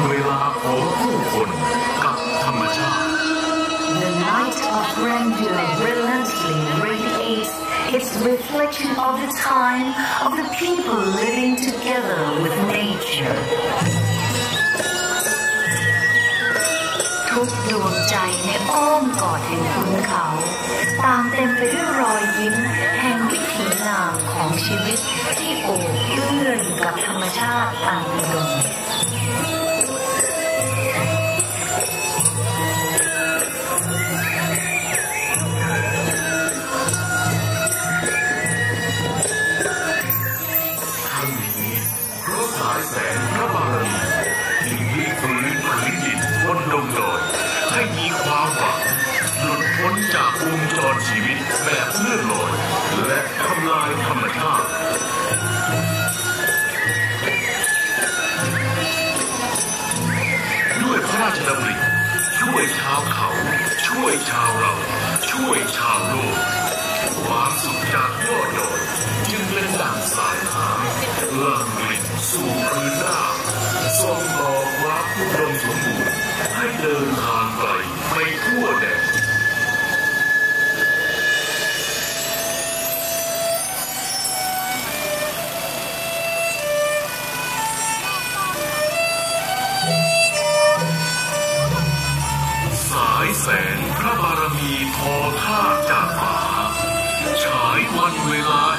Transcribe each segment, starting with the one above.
เวลาของผู้คนกับธรรมชาติ The light of grandeur brilliantly radiates its reflection of the time of the people living together with nature. ทุกดวงใจในอ้อมกอดแห่งขุนเขา ต่างเต็มไปด้วยรอยยิ้มแห่งวิถีงามของชีวิต แสงพระบารมีจึงยืดฟื้นผืนดินบนดงดอยให้มีความหวังหลุดพ้นจากวงจรชีวิตแบบเลื่อนลอยและทำลายธรรมชาติด้วยพระราชดำริช่วยชาวเขา ช่วยชาวเรา ช่วยชาวโลกความสุขจากยอดดอยจึงเป็นดั่งสายน้ำหลั่งกลิ่น สู่พื้นน้ำส่งต่อความอุดมสมบูรณ์ให้เดินทางไกลไปทั่วแดนสายแสงพระบารมีทอท่าจากฟ้าฉายวันเวลา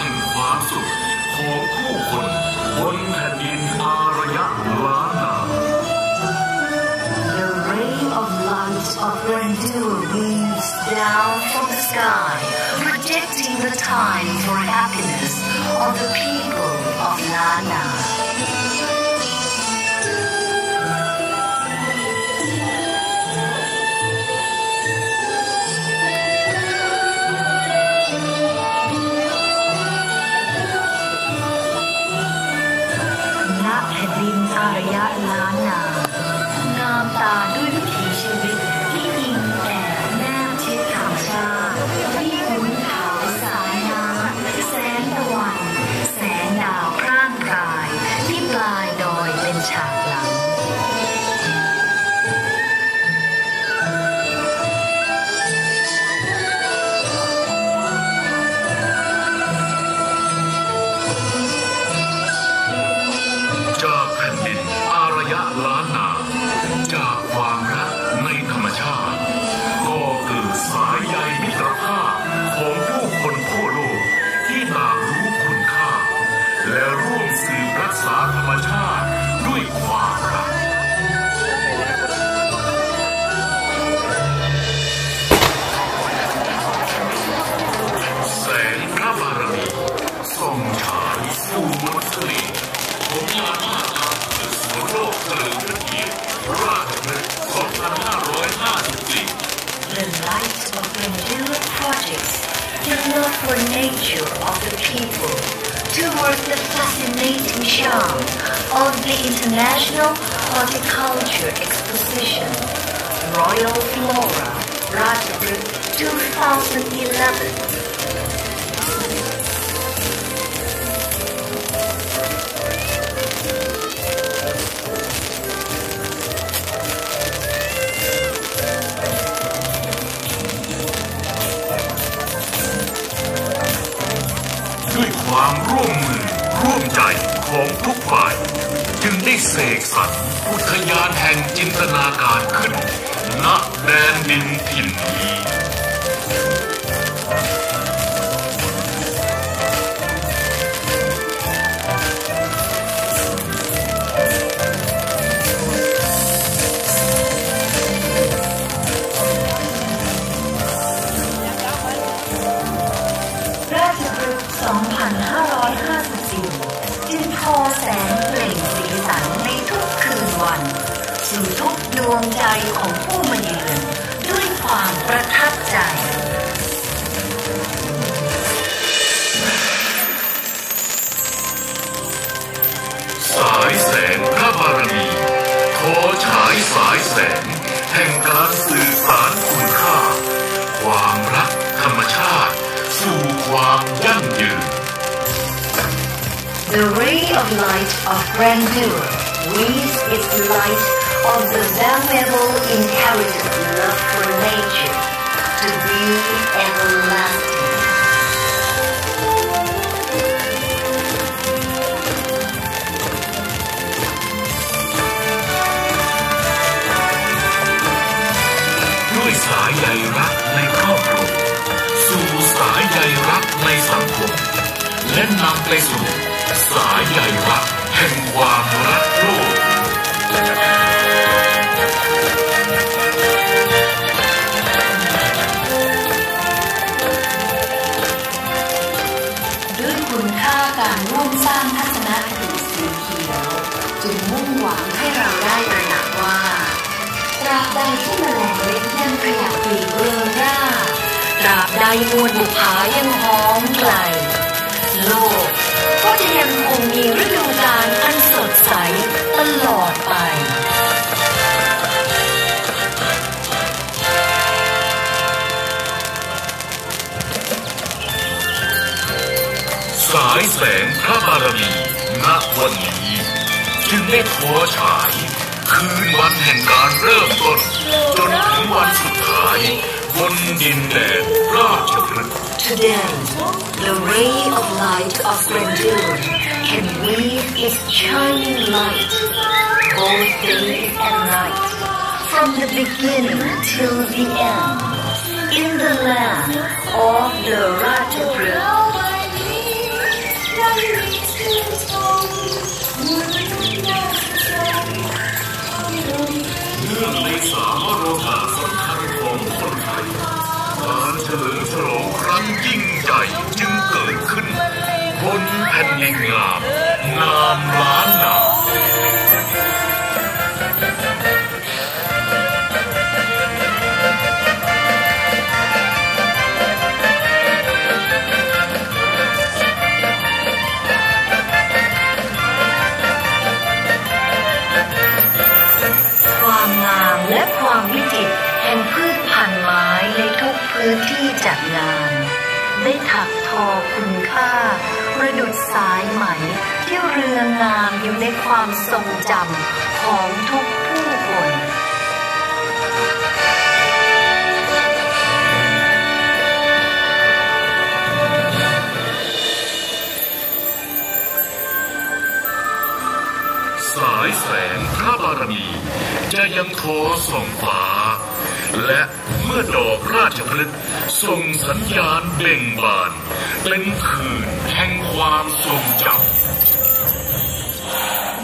sky, projecting the time for happiness of the people of Lana. ณแ for nature of the people towards the fascinating charm of the International Horticulture Exposition Royal Flora Rajabrook 2011. ความร่วมมือร่วมใจของทุกฝ่าย จึงได้เสกสรรอุทยานแห่งจินตนาการขึ้นณแดนดินถิ่นนี้ แสง แห่งการสื่อสารคุณค่า ความรักธรรมชาติ สู่ความยั่งยืน The ray of light of grandeur weaves its light of the valuable inherited love for nature to be everlasting. และนำไปสู่สายใยรักแห่งความรักโลกด้วยคุณค่าการร่วมสร้างทัศนคติสีเขียวจึงมุ่งหวังให้เราได้ตระหนักว่าตราบใดที่แมลงเล็กยังขยับปีกเริงร่าตราบใดมวลบุภายังหอมไกล โลก ก็จะยังคงมีฤดูกาลอันสดใสตลอดไปสายแสงพระบารมีณวันนี้จึงได้โคฉาย คืนวันแห่งการเริ่มต้น จนถึงวันสุดท้ายบนดินแดนราชพฤกษ์ Today, the ray of light of grandeur can weave its shining light, both day and night, from the beginning till the end, in the land of the. เนื่ ทอคุณค่า ประดุจสายไหมที่เรืองงามอยู่ในความทรงจำของทุกผู้คนสายแสงพระบารมี จะยังโทส่องฟ้า และเมื่อดอกราชพฤกษ์ ส่งสัญญาณเบ่งบาน เป็นคืนแห่งความทรงจำ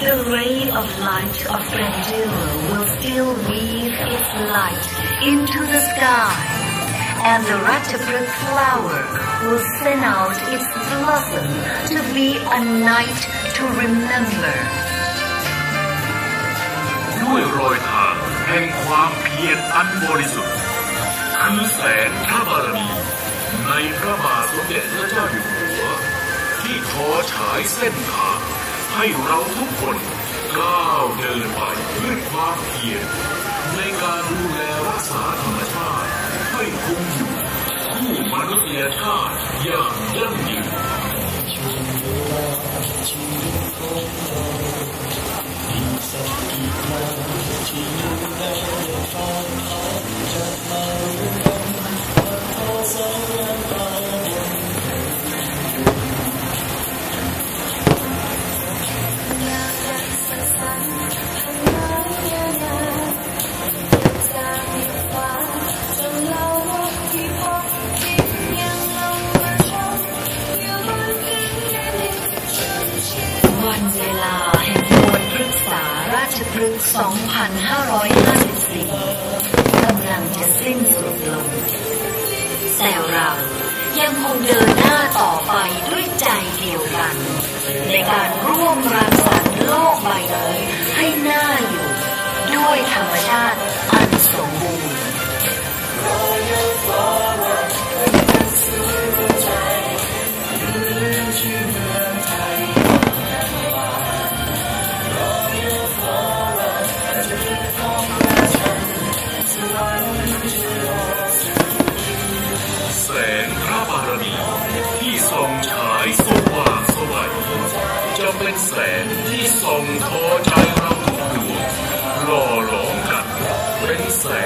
The ray of light of grandeur will still weave its light into the sky, and the Ratchaprut flower will send out its blossom to be a night to remember. ด้วยรอยทางแห่งความเพียรอันบริสุทธิ์ คือแสงพระบารมี ในพระบาทสมเด็จพระเจ้าอยู่หัว ที่ขอฉายเส้นทางให้เราทุกคนก้าวเดินไปด้วยความเพียรในการดูแลรักษาธรรมชาติให้คงอยู่คู่มนุษยชาติอย่างยั่งยืน วันเวลาแห่งมวลพฤกษาราชพฤกษ์2554 สิ้นสุดลง แต่เรายังคงเดินหน้าต่อไปด้วยใจเดียวกัน ในการร่วมรังสรรค์โลกใบนี้ให้น่าอยู่ ด้วยธรรมชาติอันสมบูรณ์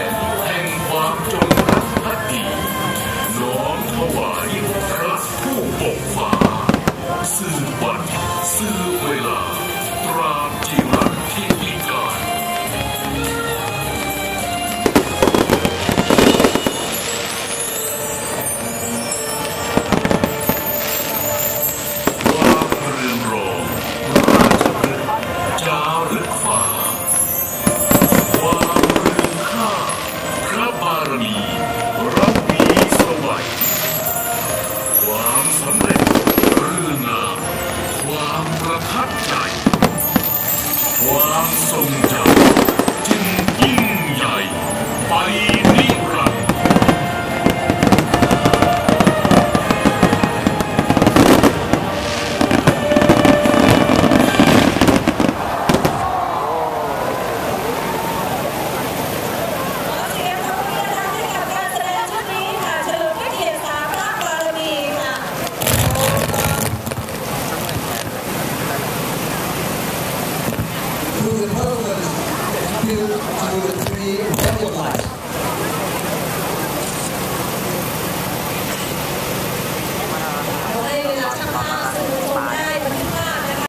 งแห่งความจงรักภักดีน้อมถวายพระผู้ปกฟ้าสื่อ 朗诵着正英毅百